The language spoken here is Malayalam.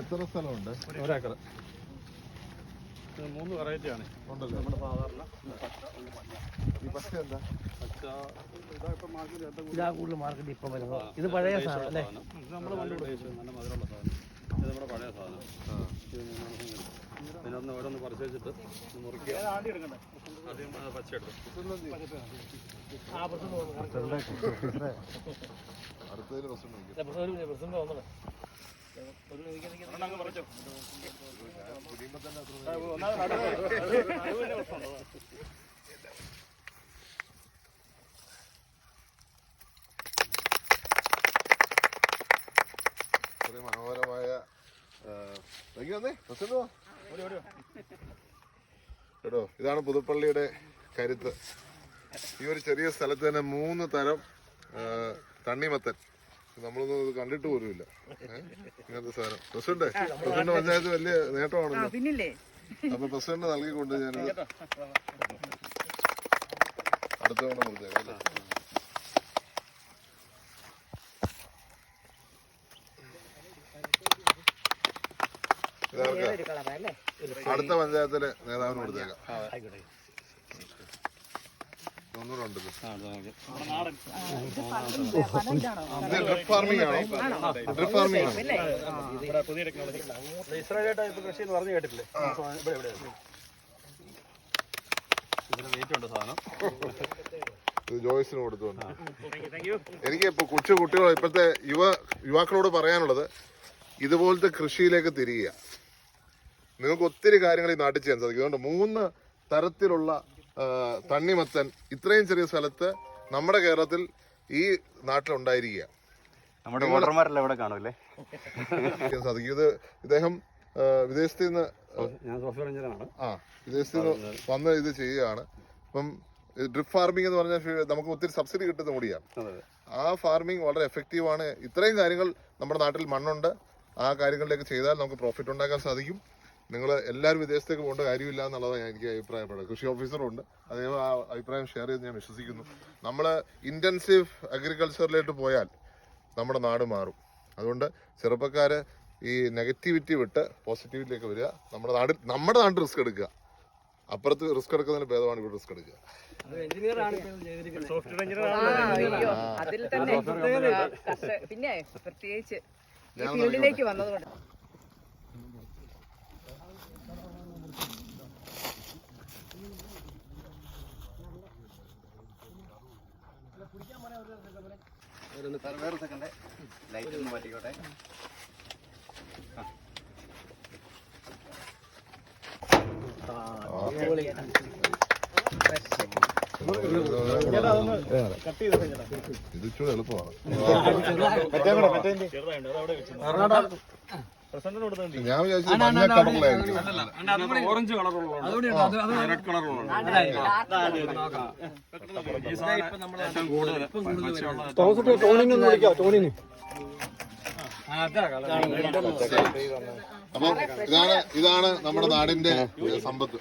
എത്ര സ്ഥലമുണ്ട്? ഒരേക്കർ മൂന്ന് വെറൈറ്റി ആണ്. ഉണ്ടല്ലോ? നമ്മുടെ സാധാരണ ഈ പച്ച എന്താ? പച്ച ഇതാ ഇപ്പം മാർക്കറ്റ് ഇതാ കൂടുതൽ മാർക്കറ്റ് ഇപ്പം വരുന്നത്. ഇത് പഴയ സാധനം അല്ലേ? ഇത് നമ്മുടെ വണ്ടി നല്ല മധുരമുള്ള സാധനം. ഇത് നമ്മുടെ പഴയ സാധനം. ഇതിനകത്ത് ഓരോന്ന് പറിച്ച് വെച്ചിട്ട് മുറിക്കുക ആദ്യം പച്ച മനോഹരമായ പ്രസിഡന്റ് വാ. കേട്ടോ ഇതാണ് പുതുപ്പള്ളിയുടെ കരുത്ത്. ഈ ഒരു ചെറിയ സ്ഥലത്ത് തന്നെ മൂന്ന് തരം തണ്ണിമത്തൻ. നമ്മളൊന്നും ഇത് കണ്ടിട്ട് പോലുമില്ല? ഇങ്ങനത്തെ സാധനം. പ്രസിഡന്റ് പ്രസിഡന്റ് പഞ്ചായത്ത് വലിയ നേട്ടമാണല്ലോ. അപ്പൊ പ്രസിഡന്റ് നൽകിക്കൊണ്ട് ഞാനിത് അടുത്ത തവണ കൊടുത്തേക്കാം അടുത്ത പഞ്ചായത്തിലെ നേതാവിന് കൊടുത്തേക്കാം. ഡ്രിപ്പ് ഫാർമിംഗ് ആണോ? ഡ്രിപ്പ് ഫാർമിംഗ് ആണോ? പുതിയ ടെക്നോളജി. കൃഷി എന്ന് പറഞ്ഞു കേട്ടില്ലേ ഇവിടെ ഇവിടെ. ഇതിന് വെയിറ്റ് ഉണ്ട് സാധനം. ഇത് ജോയ്സിന് കൊടുത്തുകൊണ്ട്. എനിക്ക് ഇപ്പൊ കൊച്ചു കുട്ടികൾ ഇപ്പോഴത്തെ യുവ യുവാക്കളോട് പറയാനുള്ളത് ഇതുപോലത്തെ കൃഷിയിലേക്ക് തിരിയുക. നിങ്ങൾക്ക് ഒത്തിരി കാര്യങ്ങൾ ഈ നാട്ടിൽ ചെയ്യാൻ സാധിക്കും. അതുകൊണ്ട് മൂന്ന് തരത്തിലുള്ള തണ്ണിമത്തൻ ഇത്രയും ചെറിയ സ്ഥലത്ത് നമ്മുടെ കേരളത്തിൽ ഈ നാട്ടിലുണ്ടായിരിക്കുക നമ്മുടെ വോട്ടർമാരെല്ലാം ഇവിടെ കാണുമല്ലേ? ചെയ്യാൻ സാധിക്കും. ഇത് ഇദ്ദേഹം വിദേശത്ത് നിന്ന് ആ വിദേശത്ത് നിന്ന് വന്ന് ഇത് ചെയ്യുകയാണ്. അപ്പം ഡ്രിപ്പ് ഫാർമിംഗ് എന്ന് പറഞ്ഞാൽ നമുക്ക് ഒത്തിരി സബ്സിഡി കിട്ടുന്ന കൂടിയാണ് ആ ഫാർമിംഗ് വളരെ എഫക്റ്റീവാണ്. ഇത്രയും കാര്യങ്ങൾ നമ്മുടെ നാട്ടിൽ മണ്ണുണ്ട്. ആ കാര്യങ്ങളിലേക്ക് ചെയ്താൽ നമുക്ക് പ്രോഫിറ്റ് ഉണ്ടാക്കാൻ സാധിക്കും. നിങ്ങൾ എല്ലാവരും വിദേശത്തേക്ക് പോകേണ്ട കാര്യമില്ല എന്നുള്ളതാണ് ഞാൻ എനിക്ക് അഭിപ്രായപ്പെടുന്നത്. കൃഷി ഓഫീസറുണ്ട്. അദ്ദേഹം ആ അഭിപ്രായം ഷെയർ ചെയ്ത് ഞാൻ വിശ്വസിക്കുന്നു. നമ്മൾ ഇന്റൻസീവ് അഗ്രികൾച്ചറിലേക്ക് പോയാൽ നമ്മുടെ നാട് മാറും. അതുകൊണ്ട് ചെറുപ്പക്കാർ ഈ നെഗറ്റിവിറ്റി വിട്ട് പോസിറ്റിവിറ്റിയിലേക്ക് വരിക. നമ്മുടെ നാട് നമ്മുടെ നാട്ടിൽ റിസ്ക് എടുക്കുക. അപ്പുറത്ത് റിസ്ക് എടുക്കുന്നതിന് ഭേദമാണ് ഇവിടെ റിസ്ക് എടുക്കുക. അതിൽ തന്നെ പിന്നെ പ്രത്യേകിച്ച് ഈ ഫീൽഡിലേക്ക് വന്നതുകൊണ്ട്. വേറെ സെക്കൻഡ് ലൈറ്റ് ഒന്ന് മാറ്റിക്കോട്ടെ. ഇത് ഇച്ചിരി എളുപ്പമാണ്. ഞാൻ വിചാരിച്ചത് മഞ്ഞ കളറിലായിരിക്കും ഓറഞ്ച് കളറുള്ള റെഡ് കളറുള്ള ഈ സാധനം ഏറ്റവും കൂടുതൽ അപ്പം ഇതാണ് ഇതാണ് നമ്മുടെ നാടിന്റെ സമ്പത്ത്.